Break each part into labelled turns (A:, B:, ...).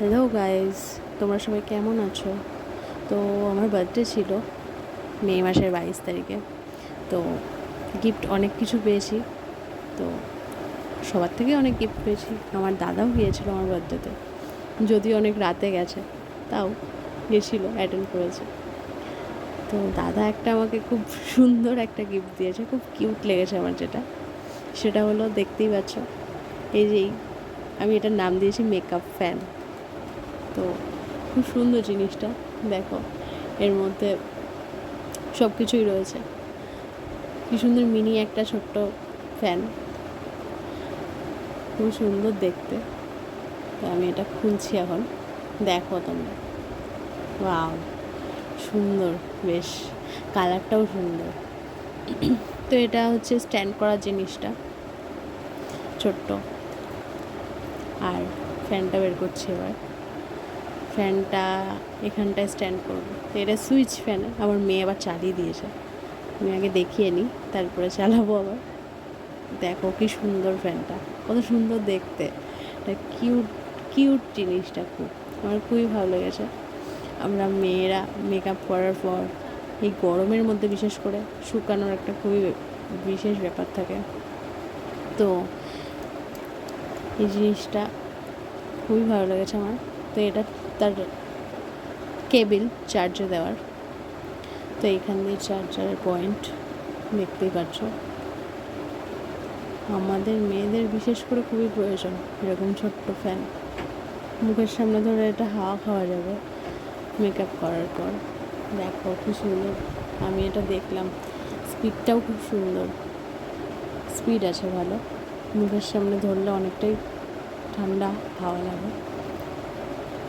A: Hello guys তোমরা সবাই কেমন আছো? তো আমার বার্থডে ছিল মে মাসের বাইশ তারিখে। তো গিফট অনেক কিছু পেয়েছি। তো সবার থেকে অনেক গিফট পেয়েছি। আমার দাদাও গিয়েছিল আমার বার্থডেতে যদিও অনেক রাতে গেছে, তাও গেছিল অ্যাটেন্ড করেছে। তো দাদা একটা আমাকে খুব সুন্দর একটা গিফট দিয়েছে। খুব কিউট লেগেছে আমার যেটা। সেটা হলো, দেখতেই পাচ্ছ, এই যেই আমি এটার নাম দিয়েছি মেকআপ ফ্যান তো খুব সুন্দর জিনিসটা, দেখো। এর মধ্যে সব কিছুই রয়েছে। কি সুন্দর মিনি একটা ছোট্ট ফ্যান খুব সুন্দর দেখতে। তো আমি এটা খুলছি এখন। দেখো তোমরা। ওয়াও, সুন্দর, বেশ। কালারটাও সুন্দর। তো এটা হচ্ছে স্ট্যান্ড করার জিনিসটা। ছোট্ট। আর ফ্যানটা বের করছি এবার। ফ্যানটা এখানটায় স্ট্যান্ড করব। তো এটা সুইচ ফ্যান আমার মেয়ে আবার চালিয়ে দিয়েছে। আমি আগে দেখিয়ে নিই, তারপরে চালাবো আবার। দেখো কি সুন্দর ফ্যানটা, কত সুন্দর দেখতে। এটা কিউট কিউট জিনিসটা খুব, আমার খুবই ভালো লেগেছে। আমরা মেয়েরা মেকআপ করার পর, এই গরমের মধ্যে বিশেষ করে শুকানোর একটা খুবই বিশেষ ব্যাপার থাকে। তো এই জিনিসটা খুবই ভালো লেগেছে আমার। তো এটা তার কেবিল চার্জে দেওয়ার। তো এখান দিয়ে চার্জারের পয়েন্ট দেখতেই পাচ্ছ। আমাদের মেয়েদের বিশেষ করে খুবই প্রয়োজন এরকম ছোট্ট ফ্যান মুখের সামনে ধরে এটা হাওয়া খাওয়া যাবে মেকআপ করার পর। দেখো খুব সুন্দর। আমি এটা দেখলাম। স্পিডটাও খুব সুন্দর। স্পিড আছে ভালো। মুখের সামনে ধরলে অনেকটাই ঠান্ডা হাওয়া লাগে।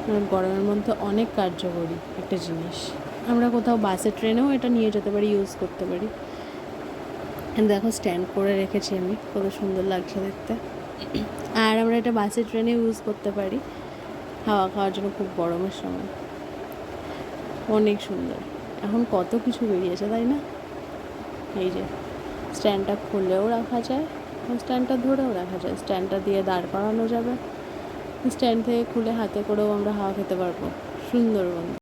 A: আর গরমের মধ্যে অনেক কার্যকরী একটা জিনিস। আমরা কোথাও বাসে, ট্রেনেও এটা নিয়ে যেতে পারি ইউজ করতে পারি। দেখো স্ট্যান্ড করে রেখেছি আমি, কত সুন্দর লাগছে দেখতে। আর আমরা এটা বাসে, ট্রেনে ইউজ করতে পারি। হাওয়া খাওয়ার জন্য খুব গরমের সময়। অনেক সুন্দর। এখন কত কিছু বেরিয়েছে, তাই না? এই যে স্ট্যান্ডটা খুলেও রাখা যায় স্ট্যান্ডটা ধরেও রাখা যায়। স্ট্যান্ডটা দিয়ে দাঁড় করানো যাবে। স্ট্যান্ড থেকে খুলে হাতে করেও আমরা হাওয়া খেতে পারব। সুন্দরবন